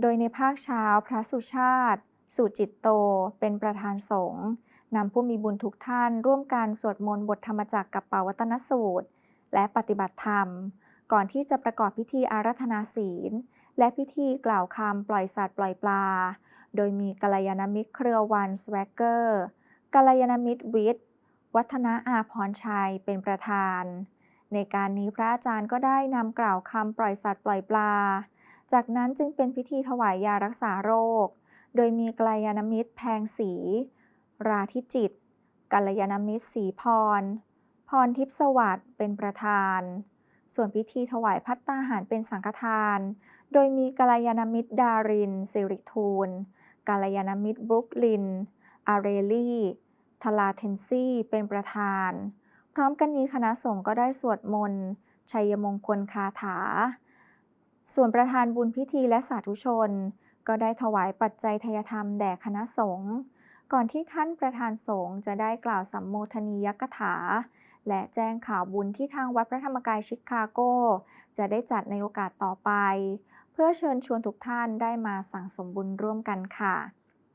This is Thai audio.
โดยในภาคเช้าพระสุชาติ สุจิตโต เป็นประธานสงฆ์นำผู้มีบุญทุกท่าน ร่วมกันสวดมนต์บทธรรมจักรกับปาวัตนสูตร และปฏิบัติธรรม ก่อนที่จะประกอบพิธีอารัธนาศีล และพิธีกล่าวคำปล่อยสัตว์ปล่อยปลา โดยมีกัลยาณมิตรเครือวันสวกเกอร์กัลยาณมิตรวิทย์วัฒนาอาพรชัยเป็นประธาน ในการนี้พระอาจารย์ก็ได้นำกล่าวคำปล่อยสัตว์ปล่อยปลา จากนั้นจึงเป็นพิธีถวายยารักษาโรค โดยมีกัลยาณมิตรแพงศรีราธิจิต กัลยาณมิตรศรีพร พรทิพสวัสดิ์เป็นประธาน ส่วนพิธีถวายพัตตาหารเป็นสังฆทาน โดยมีกัลยาณมิตรดารินสิริทูลกัลยาณมิตรบรุกลิน อาเรลี่ทลาเทนซี่เป็นประธาน พร้อมกันนี้คณะสงฆ์ก็ได้สวดมนต์ชัยมงคลคาถา ส่วนประธานบุญพิธีและสาธุชน ก็ได้ถวายปัจจัยทยธรรมแด่คณะสงฆ์ก่อนที่ท่านประธานสงฆ์จะได้กล่าวสัมโมทนียกถา และแจ้งข่าวบุญที่ทางวัดพระธรรมกายชิคาโก จะได้จัดในโอกาสต่อไป เพื่อเชิญชวนทุกท่านได้มาสั่งสมบุญร่วมกันค่ะ